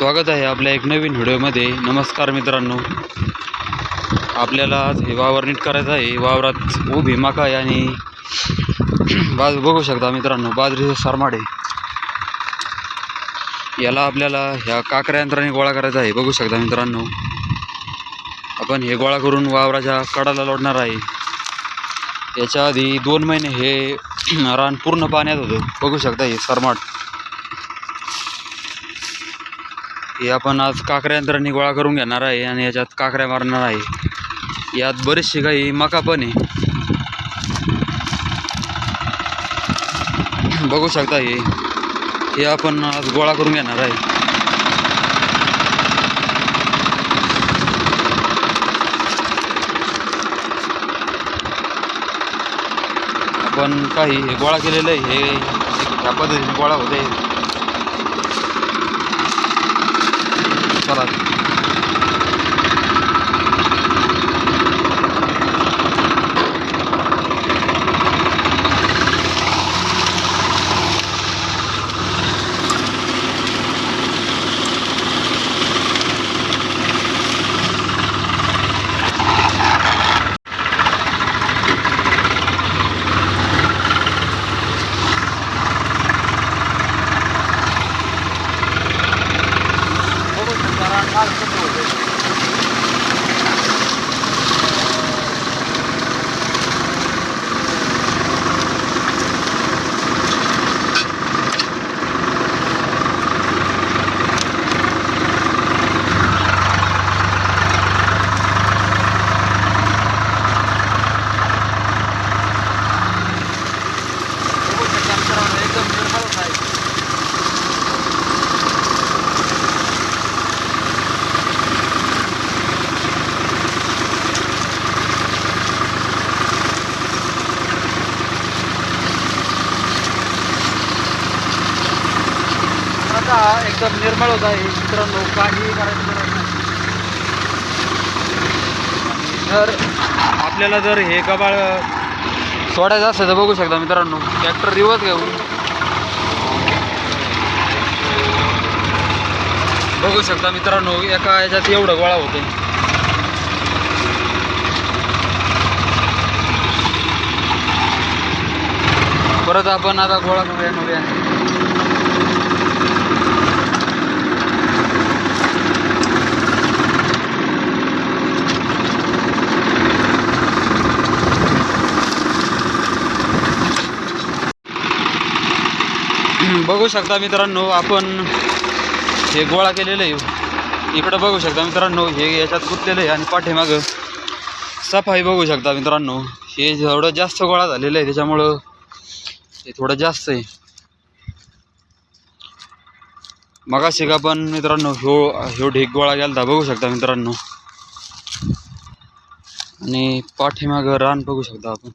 स्वागत आहे आपल्या एक नवीन व्हिडिओमध्ये. नमस्कार मित्रांनो. आपल्याला आज हे वावर नीट करायचं आहे. वावरात उभी मका आहे आणि बाज बघू शकता मित्रांनो बाजरीचे सरमाडे याला आपल्याला ह्या काकऱ्या यंत्राने गोळा करायचा आहे. बघू शकता मित्रांनो. आपण हे गोळा करून वावराच्या कडाला लोडणार आहे. याच्या आधी दोन महिने हे रान पूर्ण पाण्यात होतं. बघू शकता हे सरमाट हे आपण आज काकऱ्या यंत्राने गोळा करून घेणार आहे आणि याच्यात काकऱ्या मारणार आहे. यात बरीचशी काही मका पण आहे. बघू शकता हे. हे आपण आज गोळा करून घेणार आहे. आपण काही हे गोळा केलेलं आहे. हे ह्या पद्धतीने गोळा होते салат आता एकदम निर्मळ होत आहे मित्रांनो काही करायचं तर आपल्याला जर हे कबाळ सोडायचं असेल तर बघू शकता मित्रांनो ट्रॅक्टर रिवर्स घेऊन. बघू शकता मित्रांनो एका याच्यात एवढं गोळा होते परत आपण आता गोळा करूया. बघू शकता मित्रांनो आपण हे गोळा केलेलं आहे. इकडं बघू शकता मित्रांनो हे याच्यात गुंतलेलं आहे आणि पाठीमागं सफाई बघू शकता मित्रांनो. हे थोडं जास्त गोळा झालेलं आहे त्याच्यामुळं हे थोडं जास्त आहे. मगाशी का पण मित्रांनो ह्यो ह्यो ढेक गोळा गेला बघू शकता मित्रांनो. आणि पाठीमागं रान बघू शकता आपण.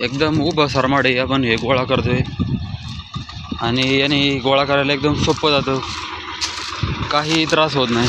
एकदम उभं सरमाडे आपण हे गोळा करतोय. आणि याने गोळा करायला एकदम सोपं जातं. काही त्रास होत नाही.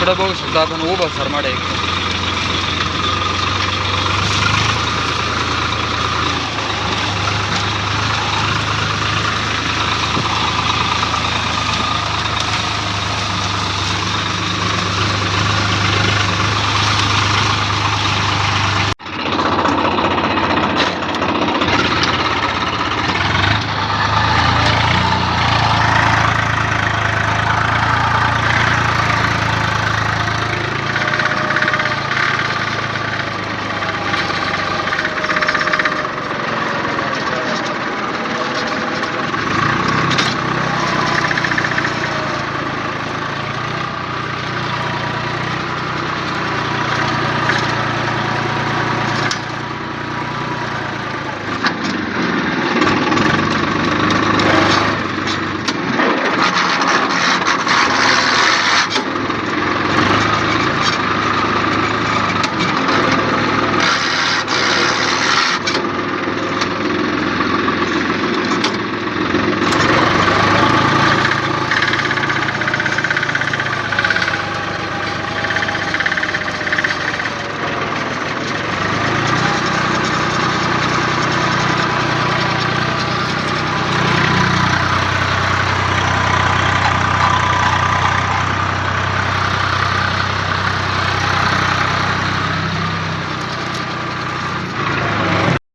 इकडं बघू शकता आपण उभं सरमाड. आहे